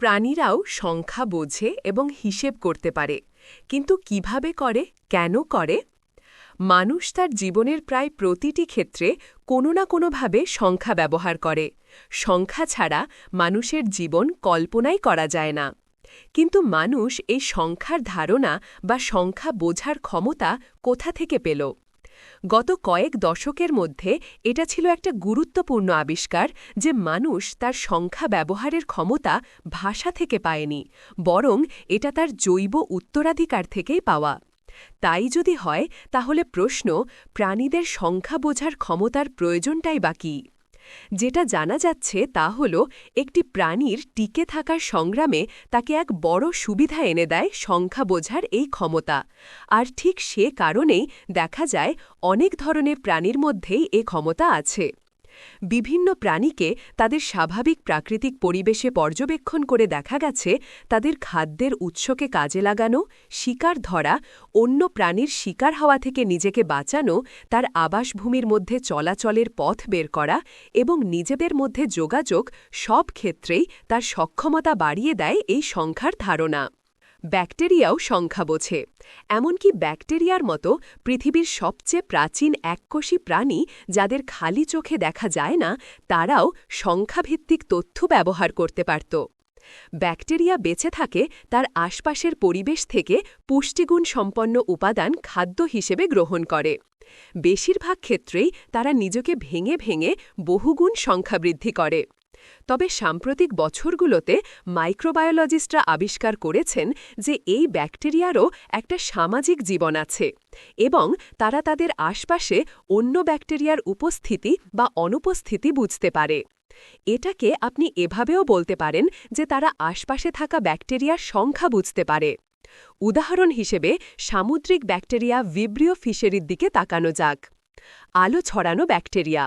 প্রাণীরাও সংখ্যা বোঝে এবং হিসেব করতে পারে। কিন্তু কীভাবে করে, কেন করে? মানুষ তার জীবনের প্রায় প্রতিটি ক্ষেত্রে কোনো না কোনোভাবে সংখ্যা ব্যবহার করে। সংখ্যা ছাড়া মানুষের জীবন কল্পনাই করা যায় না। কিন্তু মানুষ এই সংখ্যার ধারণা বা সংখ্যা বোঝার ক্ষমতা কোথা থেকে পেল? গত কয়েক দশকের মধ্যে এটা ছিল একটা গুরুত্বপূর্ণ আবিষ্কার যে মানুষ তার সংখ্যা ব্যবহারের ক্ষমতা ভাষা থেকে পায়নি, বরং এটা তার জৈব উত্তরাধিকার থেকেই পাওয়া। তাই যদি হয়, তাহলে প্রশ্ন, প্রাণীদের সংখ্যা বোঝার ক্ষমতার প্রয়োজনটাই বাকি যেটা জানা যাচ্ছে তা হল, একটি প্রাণীর টিকে থাকার সংগ্রামে তাকে এক বড় সুবিধা এনে দেয় সংখ্যা বোঝার এই ক্ষমতা। আর ঠিক সে কারণেই দেখা যায় অনেক ধরনের প্রাণীর মধ্যেই এ ক্ষমতা আছে। বিভিন্ন প্রাণীকে তাদের স্বাভাবিক প্রাকৃতিক পরিবেশে পর্যবেক্ষণ করে দেখা গেছে তাদের খাদ্যের উৎসকে কাজে লাগানো, শিকার ধরা, অন্য প্রাণীর শিকার হওয়া থেকে নিজেকে বাঁচানো, তার আবাসভূমির মধ্যে চলাচলের পথ বের করা এবং নিজেদের মধ্যে যোগাযোগ সব ক্ষেত্রেই তার সক্ষমতা বাড়িয়ে দেয় এই সংখ্যার ধারণা। ব্যাকটেরিয়াও সংখ্যা বোঝে। এমনকি ব্যাকটেরিয়ার মতো পৃথিবীর সবচেয়ে প্রাচীন এককোষী প্রাণী যাদের খালি চোখে দেখা যায় না, তারাও সংখ্যাভিত্তিক তথ্য ব্যবহার করতে পারত। ব্যাকটেরিয়া বেঁচে থাকে তার আশপাশের পরিবেশ থেকে পুষ্টিগুণ সম্পন্ন উপাদান খাদ্য হিসেবে গ্রহণ করে। বেশিরভাগ ক্ষেত্রেই তারা নিজকে ভেঙে ভেঙে বহুগুণ সংখ্যা বৃদ্ধি করে। তবে সাম্প্রতিক বছরগুলোতে মাইক্রোবায়োলজিস্টরা আবিষ্কার করেছেন যে এই ব্যাকটেরিয়ারও একটা সামাজিক জীবন আছে এবং তারা তাদের আশপাশে অন্য ব্যাকটেরিয়ার উপস্থিতি বা অনুপস্থিতি বুঝতে পারে। এটাকে আপনি এভাবেও বলতে পারেন যে তারা আশপাশে থাকা ব্যাকটেরিয়ার সংখ্যা বুঝতে পারে। উদাহরণ হিসেবে সামুদ্রিক ব্যাকটেরিয়া ভিব্রিও ফিশারির দিকে তাকানো যাক। আলো ছড়ানো ব্যাকটেরিয়া।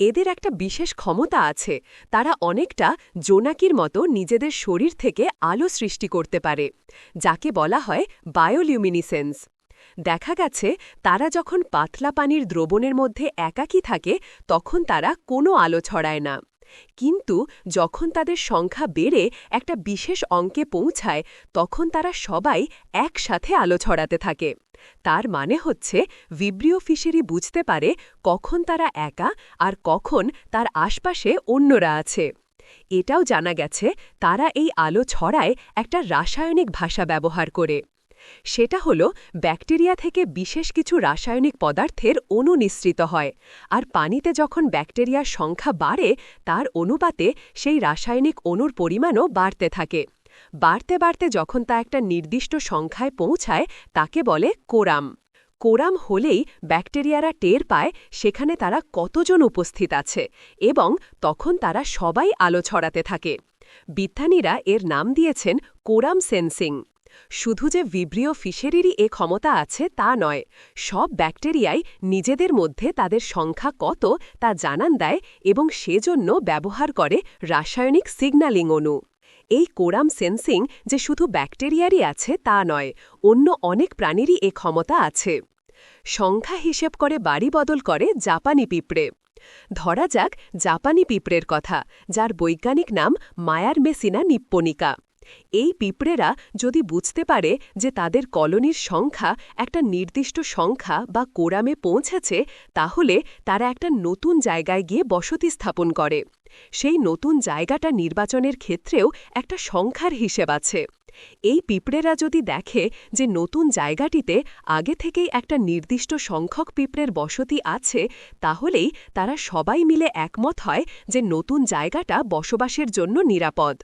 এদের একটা বিশেষ ক্ষমতা আছে, তারা অনেকটা জোনাকির মতো নিজেদের শরীর থেকে আলো সৃষ্টি করতে পারে, যাকে বলা হয় বায়োলিউমিনিসেন্স দেখা গেছে, তারা যখন পাতলা পানির দ্রবণের মধ্যে একাকী থাকে, তখন তারা কোনো আলো ছড়ায় না। কিন্তু যখন তাদের সংখ্যা বেড়ে একটা বিশেষ অঙ্কে পৌঁছায়, তখন তারা সবাই একসাথে আলো ছড়াতে থাকে। তার মানে হচ্ছে ভিব্রিও ফিশারি বুঝতে পারে কখন তারা একা আর কখন তার আশপাশে অন্যরা আছে। এটাও জানা গেছে, তারা এই আলো ছড়ায় একটা রাসায়নিক ভাষা ব্যবহার করে। সেটা হল ব্যাকটেরিয়া থেকে বিশেষ কিছু রাসায়নিক পদার্থের অণু নিঃসৃত হয়, আর পানিতে যখন ব্যাকটেরিয়ার সংখ্যা বাড়ে, তার অনুপাতে সেই রাসায়নিক অণুর পরিমাণও বাড়তে থাকে। বাড়তে বাড়তে যখন তা একটা নির্দিষ্ট সংখ্যায় পৌঁছায়, তাকে বলে কোরাম। কোরাম হলেই ব্যাকটেরিয়ারা টের পায় সেখানে তারা কতজন উপস্থিত আছে এবং তখন তারা সবাই আলো ছড়াতে থাকে। বিজ্ঞানীরা এর নাম দিয়েছেন কোরাম সেন্সিং। শুধু যে ভিব্রিও ফিশেরিরই এ ক্ষমতা আছে তা নয়, সব ব্যাকটেরিয়াই নিজেদের মধ্যে তাদের সংখ্যা কত তা জানান দেয় এবং সেজন্য ব্যবহার করে রাসায়নিক সিগন্যালিং অণু। এই কোরাম সেন্সিং যে শুধু ব্যাকটেরিয়ারই আছে তা নয়, অন্য অনেক প্রাণীরই এ ক্ষমতা আছে। সংখ্যা হিসেব করে বাড়ি বদল করে জাপানি পিঁপড়ে। ধরা যাক জাপানি পিঁপড়ের কথা, যার বৈজ্ঞানিক নাম মায়ার মেসিনা নিপ্পনিকা। এই পিঁপড়েরা যদি বুঝতে পারে যে তাদের কলোনির সংখ্যা একটা নির্দিষ্ট সংখ্যা বা কোরামে পৌঁছেছে, তাহলে তারা একটা নতুন জায়গায় গিয়ে বসতি স্থাপন করে। সেই নতুন জায়গাটা নির্বাচনের ক্ষেত্রেও একটা সংখ্যার হিসেব আছে। এই পিঁপড়েরা যদি দেখে যে নতুন জায়গাটিতে আগে থেকেই একটা নির্দিষ্ট সংখ্যক পিঁপড়ের বসতি আছে, তাহলেই তারা সবাই মিলে একমত হয় যে নতুন জায়গাটা বসবাসের জন্য নিরাপদ।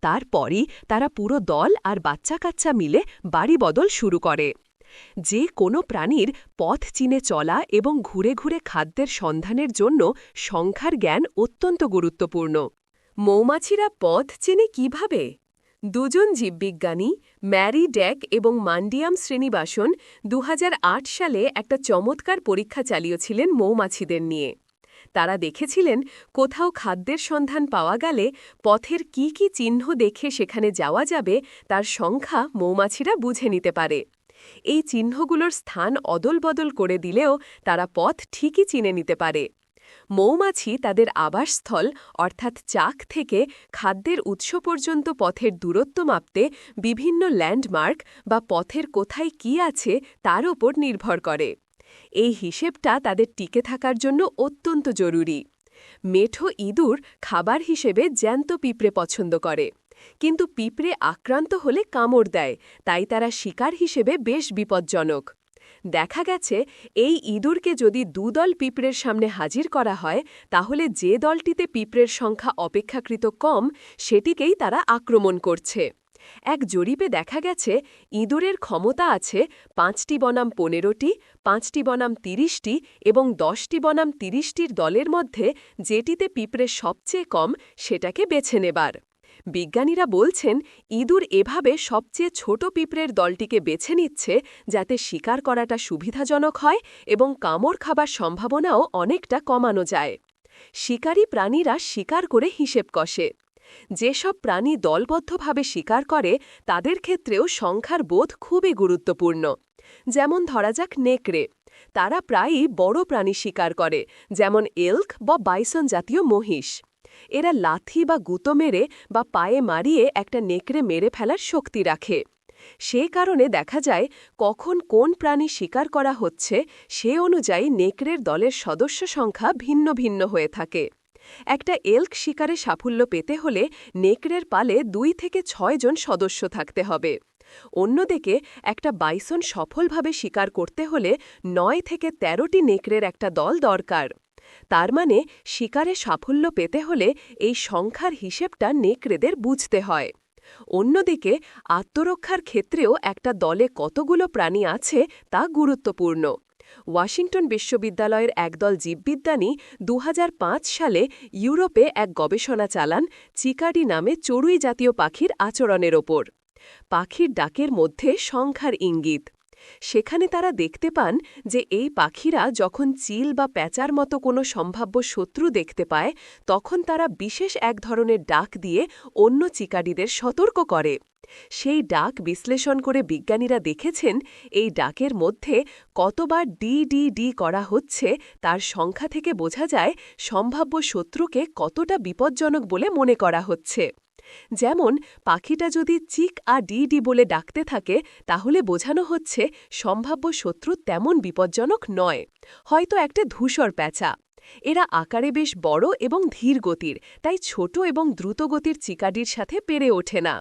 তারপরই তারা পুরো দল আর বাচ্চা কাচ্চা মিলে বাড়ি বদল শুরু করে। যে কোনো প্রাণীর পথ চিনে চলা এবং ঘুরে ঘুরে খাদ্যের সন্ধানের জন্য সংখ্যার জ্ঞান অত্যন্ত গুরুত্বপূর্ণ। মৌমাছিরা পথ চেনে কীভাবে? দুজন জীববিজ্ঞানী, ম্যারি ড্যাক এবং মান্ডিয়াম শ্রেণীবাসন দু সালে একটা চমৎকার পরীক্ষা চালিয়েছিলেন মৌমাছিদের নিয়ে। তারা দেখেছিলেন কোথাও খাদ্যের সন্ধান পাওয়া গেলে পথের কি কি চিহ্ন দেখে সেখানে যাওয়া যাবে তার সংখ্যা মৌমাছিরা বুঝে নিতে পারে। এই চিহ্নগুলোর স্থান অদলবদল করে দিলেও তারা পথ ঠিকই চিনে নিতে পারে। মৌমাছি তাদের আবাসস্থল, অর্থাৎ চাক থেকে খাদ্যের উৎস পর্যন্ত পথের দূরত্ব মাপতে বিভিন্ন ল্যান্ডমার্ক বা পথের কোথায় কি আছে তার ওপর নির্ভর করে। এই হিসেবটা তাদের টিকে থাকার জন্য অত্যন্ত জরুরি। মেঠো ইঁদুর খাবার হিসেবে জ্যান্ত পিঁপড়ে পছন্দ করে। কিন্তু পিঁপড়ে আক্রান্ত হলে কামড় দেয়, তাই তারা শিকার হিসেবে বেশ বিপজ্জনক। দেখা গেছে, এই ইঁদুরকে যদি দুদল পিঁপড়ের সামনে হাজির করা হয়, তাহলে যে দলটিতে পিঁপড়ের সংখ্যা অপেক্ষাকৃত কম, সেটিকেই তারা আক্রমণ করছে। এক জরিপে দেখা গেছে, ইঁদুরের ক্ষমতা আছে পাঁচটি বনাম পনেরোটি, পাঁচটি বনাম তিরিশটি এবং দশটি বনাম তিরিশটির দলের মধ্যে যেটিতে পিঁপড়ে সবচেয়ে কম, সেটাকে বেছে নেবার। বিজ্ঞানীরা বলছেন, ইঁদুর এভাবে সবচেয়ে ছোট পিঁপড়ের দলটিকে বেছে নিচ্ছে যাতে শিকার করাটা সুবিধাজনক হয় এবং কামড় খাবার সম্ভাবনাও অনেকটা কমানো যায়। শিকারী প্রাণীরা শিকার করে হিসেব কষে। যেসব প্রাণী দলবদ্ধভাবে শিকার করে, তাদের ক্ষেত্রেও সংখ্যার বোধ খুবই গুরুত্বপূর্ণ। যেমন ধরা যাক নেকড়ে। তারা প্রায়ই বড় প্রাণী শিকার করে, যেমন এলক বা বাইসন জাতীয় মহিষ। এরা লাথি বা গুঁতো মেরে বা পায়ে মারিয়ে একটা নেকড়ে মেরে ফেলার শক্তি রাখে। সে কারণে দেখা যায়, কখন কোন প্রাণী শিকার করা হচ্ছে, সে অনুযায়ী নেকড়ের দলের সদস্য সংখ্যা ভিন্ন ভিন্ন হয়ে থাকে। একটা এল্ক শিকারে সাফল্য পেতে হলে নেকড়ের পালে দুই থেকে ছয় জন সদস্য থাকতে হবে। অন্যদিকে, একটা বাইসন সফলভাবে শিকার করতে হলে নয় থেকে তেরোটি নেকড়ের একটা দল দরকার। তার মানে শিকারে সাফল্য পেতে হলে এই সংখ্যার হিসেবটা নেকড়েদের বুঝতে হয়। অন্যদিকে আত্মরক্ষার ক্ষেত্রেও একটা দলে কতগুলো প্রাণী আছে তা গুরুত্বপূর্ণ। ওয়াশিংটন বিশ্ববিদ্যালয়ের একদল জীববিজ্ঞানী দু সালে ইউরোপে এক গবেষণা চালান চিকাডি নামে চড়ুই জাতীয় পাখির আচরণের ওপর। পাখির ডাকের মধ্যে সংখ্যার ইঙ্গিত। সেখানে তারা দেখতে পান যে এই পাখিরা যখন চিল বা প্যাঁচার মতো কোনো সম্ভাব্য শত্রু দেখতে পায়, তখন তারা বিশেষ এক ধরনের ডাক দিয়ে অন্য চিকাডিদের সতর্ক করে। সেই ডাক বিশ্লেষণ করে বিজ্ঞানীরা দেখেছেন, এই ডাকের মধ্যে কতবার ডি ডি ডি করা হচ্ছে, তার সংখ্যা থেকে বোঝা যায় সম্ভাব্য শত্রুকে কতটা বিপজ্জনক বলে মনে করা হচ্ছে। যেমন, পাখিটা যদি চিক আর ডি ডি বলে ডাকতে থাকে, তাহলে বোঝানো হচ্ছে সম্ভাব্য শত্রু তেমন বিপজ্জনক নয়, হয়তো একটা ধূসর প্যাঁচা। এরা আকারে বেশ বড় এবং ধীর গতির, তাই ছোট এবং দ্রুতগতির চিকাডির সাথে পেরে ওঠে না।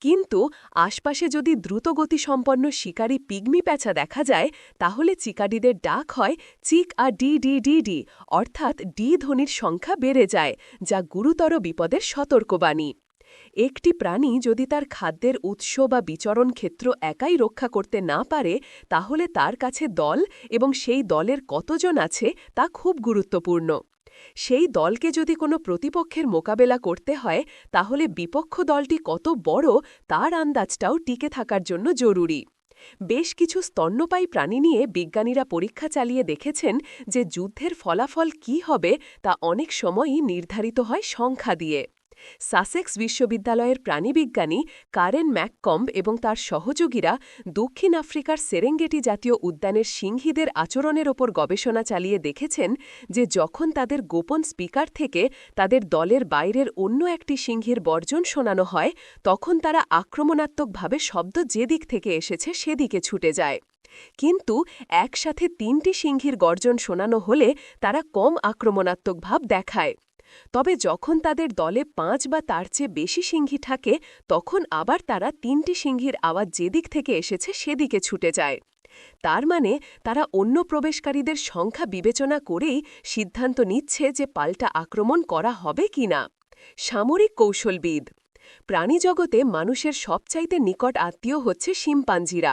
কিন্তু আশপাশে যদি দ্রুতগতিসম্পন্ন শিকারী পিগমি প্যাঁচা দেখা যায়, তাহলে চিকাডিদের ডাক হয় চিক আর ডি ডি ডি ডি, অর্থাৎ ডি ধ্বনির সংখ্যা বেড়ে যায়, যা গুরুতর বিপদের সতর্কবাণী। একটি প্রাণী যদি তার খাদ্যের উৎস বা বিচরণ ক্ষেত্র একাই রক্ষা করতে না পারে, তাহলে তার কাছে দল এবং সেই দলের কতজন আছে তা খুব গুরুত্বপূর্ণ। সেই দলকে যদি কোনো প্রতিপক্ষের মোকাবেলা করতে হয়, তাহলে বিপক্ষ দলটি কত বড় তার আন্দাজটাও টিকে থাকার জন্য জরুরি। বেশ কিছু স্তন্যপায়ী প্রাণী নিয়ে বিজ্ঞানীরা পরীক্ষা চালিয়ে দেখেছেন যে যুদ্ধের ফলাফল কি হবে তা অনেক সময়ই নির্ধারিত হয় সংখ্যা দিয়ে। সাসেক্স বিশ্ববিদ্যালয়ের প্রাণীবিজ্ঞানী কারেন ম্যাককম্ব এবং তার সহযোগীরা দক্ষিণ আফ্রিকার সেরেঙ্গেটি জাতীয় উদ্যানের সিংহীদের আচরণের ওপর গবেষণা চালিয়ে দেখেছেন যে যখন তাদের গোপন স্পিকার থেকে তাদের দলের বাইরের অন্য একটি সিংহীর বর্জন শোনানো হয়, তখন তারা আক্রমণাত্মকভাবে শব্দ যেদিক থেকে এসেছে সেদিকে ছুটে যায়। কিন্তু একসাথে তিনটি সিংহীর গর্জন শোনানো হলে তারা কম আক্রমণাত্মক ভাব দেখায়। তবে যখন তাদের দলে পাঁচ বা তার চেয়ে বেশি সিংহী থাকে, তখন আবার তারা তিনটি সিংহীর আওয়াজ যেদিক থেকে এসেছে সেদিকে ছুটে যায়। তার মানে তারা অন্য প্রবেশকারীদের সংখ্যা বিবেচনা করেই সিদ্ধান্ত নিচ্ছে যে পাল্টা আক্রমণ করা হবে কি না। সামরিক কৌশলবিদ। প্রাণীজগতে মানুষের সবচাইতে নিকট আত্মীয় হচ্ছে শিম্পাঞ্জিরা।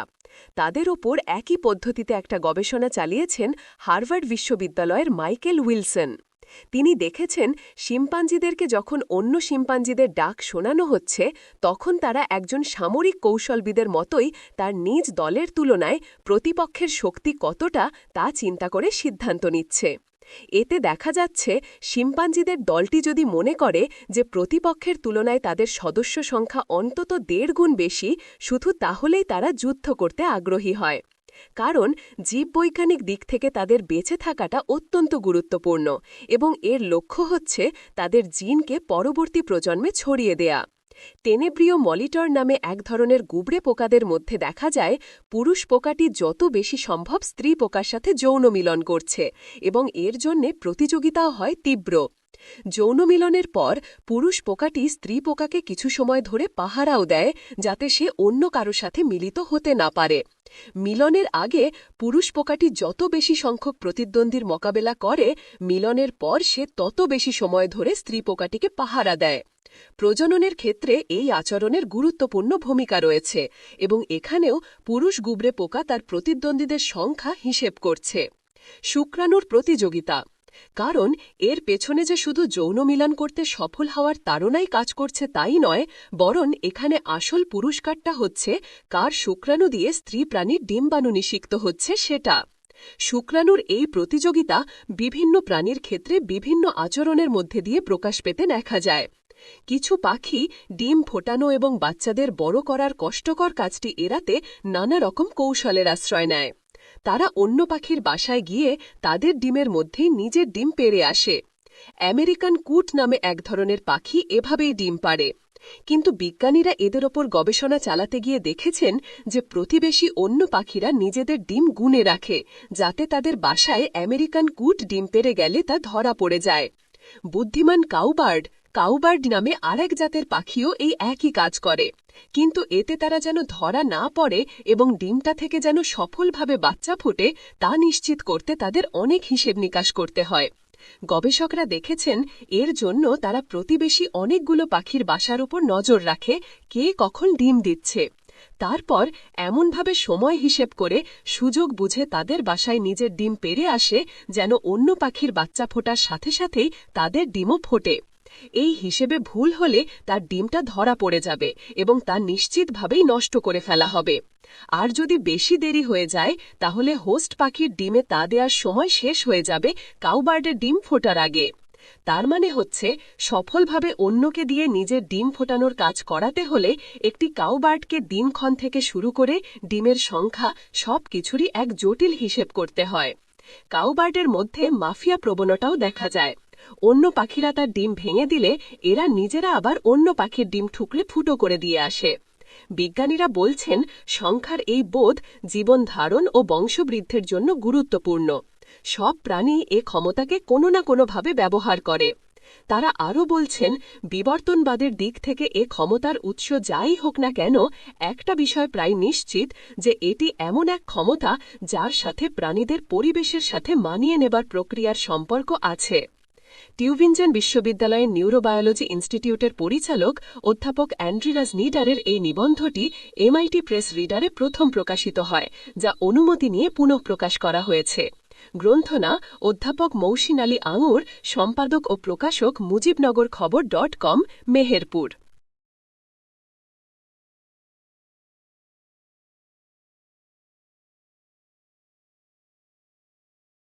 তাদের ওপর একই পদ্ধতিতে একটা গবেষণা চালিয়েছেন হার্ভার্ড বিশ্ববিদ্যালয়ের মাইকেল উইলসন। তিনি দেখেছেন শিম্পাঞ্জিদেরকে যখন অন্য শিম্পাঞ্জিদের ডাক শোনানো হচ্ছে, তখন তারা একজন সামরিক কৌশলবিদের মতোই তার নিজ দলের তুলনায় প্রতিপক্ষের শক্তি কতটা তা চিন্তা করে সিদ্ধান্ত নিচ্ছে। এতে দেখা যাচ্ছে, শিম্পাঞ্জিদের দলটি যদি মনে করে যে প্রতিপক্ষের তুলনায় তাদের সদস্য সংখ্যা অন্তত দেড় গুণ বেশি, শুধু তাহলেই তারা যুদ্ধ করতে আগ্রহী হয়। কারণ জীববৈজ্ঞানিক দিক থেকে তাদের বেঁচে থাকাটা অত্যন্ত গুরুত্বপূর্ণ এবং এর লক্ষ্য হচ্ছে তাদের জিনকে পরবর্তী প্রজন্মে ছড়িয়ে দেয়া। টেনেব্রিয় মলিটর নামে এক ধরনের গুবড়ে পোকাদের মধ্যে দেখা যায়, পুরুষ পোকাটি যত বেশি সম্ভব স্ত্রী পোকার সাথে যৌন মিলন করছে এবং এর জন্যে প্রতিযোগিতাও হয় তীব্র। যৌন মিলনের পর পুরুষ পোকাটি স্ত্রী পোকাকে কিছু সময় ধরে পাহারাও দেয় যাতে সে অন্য কারও সাথে মিলিত হতে না পারে। মিলনের আগে পুরুষ পোকাটি যত বেশি সংখ্যক প্রতিদ্বন্দ্বীর মোকাবেলা করে, মিলনের পর সে তত বেশি সময় ধরে স্ত্রী পোকাটিকে পাহারা দেয়। প্রজননের ক্ষেত্রে এই আচরণের গুরুত্বপূর্ণ ভূমিকা রয়েছে এবং এখানেও পুরুষ গুবরে পোকা তার প্রতিদ্বন্দ্বীদের সংখ্যা হিসেব করছে। শুক্রাণুর প্রতিযোগিতা কারণ এর পেছনে যে শুধু যৌন মিলন করতে সফল হওয়ার তাড়নাই কাজ করছে তাই নয়, বরং এখানে আসল পুরস্কারটা হচ্ছে কার শুক্রাণু দিয়ে স্ত্রী প্রাণীর ডিম্বাণু নিষিক্ত হচ্ছে সেটা। শুক্রাণুর এই প্রতিযোগিতা বিভিন্ন প্রাণীর ক্ষেত্রে বিভিন্ন আচরণের মধ্যে দিয়ে প্রকাশ পেতে দেখা যায়। কিছু পাখি ডিম ফোটানো এবং বাচ্চাদের বড় করার কষ্টকর কাজটি এড়াতে নানা রকম কৌশলের আশ্রয় নেয়। তারা অন্য পাখির বাসায় গিয়ে তাদের ডিমের মধ্যেই নিজের ডিম পেরে আসে। আমেরিকান কুট নামে এক ধরনের পাখি এভাবেই ডিম পারে কিন্তু বিজ্ঞানীরা এদের ওপর গবেষণা চালাতে গিয়ে দেখেছেন যে প্রতিবেশী অন্য পাখিরা নিজেদের ডিম গুনে রাখে, যাতে তাদের বাসায় আমেরিকান কুট ডিম পেরে গেলে তা ধরা পড়ে যায়। বুদ্ধিমান কাউবার্ড কাউবার্ড নামে আরেক জাতের পাখিও এই একই কাজ করে। কিন্তু এতে তারা যেন ধরা না পড়ে এবং ডিমটা থেকে যেন সফলভাবে বাচ্চা ফোটে, তা নিশ্চিত করতে তাদের অনেক হিসেব নিকাশ করতে হয়। গবেষকরা দেখেছেন, এর জন্য তারা প্রতিবেশী অনেকগুলো পাখির বাসার উপর নজর রাখে, কে কখন ডিম দিচ্ছে। তারপর এমনভাবে সময় হিসেব করে সুযোগ বুঝে তাদের বাসায় নিজের ডিম পেরে আসে, যেন অন্য পাখির বাচ্চা ফোটার সাথে সাথেই তাদের ডিমও ফোটে। এই হিসেবে ভুল হলে তার ডিমটা ধরা পড়ে যাবে এবং তা নিশ্চিতভাবেই নষ্ট করে ফেলা হবে। আর যদি বেশি দেরি হয়ে যায়, তাহলে হোস্ট পাখির ডিমে তা দেওয়ার সময় শেষ হয়ে যাবে কাউবার্ডের ডিম ফোটার আগে। তার মানে হচ্ছে, সফলভাবে অন্যকে দিয়ে নিজের ডিম ফোটানোর কাজ করাতে হলে একটি কাউবার্ডকে দিনক্ষণ থেকে শুরু করে ডিমের সংখ্যা সব কিছুরই এক জটিল হিসেব করতে হয়। কাউবার্ডের মধ্যে মাফিয়া প্রবণতাও দেখা যায়। অন্য পাখিরা তার ডিম ভেঙে দিলে এরা নিজেরা আবার অন্য পাখির ডিম ঠুকরে ফুটো করে দিয়ে আসে। বিজ্ঞানীরা বলছেন, সংখ্যার এই বোধ জীবন ধারণ ও বংশবৃদ্ধির জন্য গুরুত্বপূর্ণ। সব প্রাণী এ ক্ষমতাকে কোনো না কোনোভাবে ব্যবহার করে। তারা আরও বলছেন, বিবর্তনবাদের দিক থেকে এ ক্ষমতার উৎস যাই হোক না কেন, একটা বিষয় প্রায় নিশ্চিত যে এটি এমন এক ক্ষমতা যার সাথে প্রাণীদের পরিবেশের সাথে মানিয়ে নেবার প্রক্রিয়ার সম্পর্ক আছে। টিউভিনজেন বিশ্ববিদ্যালয়ের নিউরোবায়োলজি ইনস্টিটিউটের পরিচালক অধ্যাপক অ্যান্ড্রিরাজ নিডারের এই নিবন্ধটি এমআইটি প্রেস রিডারে প্রথম প্রকাশিত হয়, যা অনুমতি নিয়ে পুনঃপ্রকাশ করা হয়েছে। গ্রন্থনা অধ্যাপক মৌসিন আলী আঙুর, সম্পাদক ও প্রকাশক মুজিবনগর খবর ডট কম, মেহেরপুর।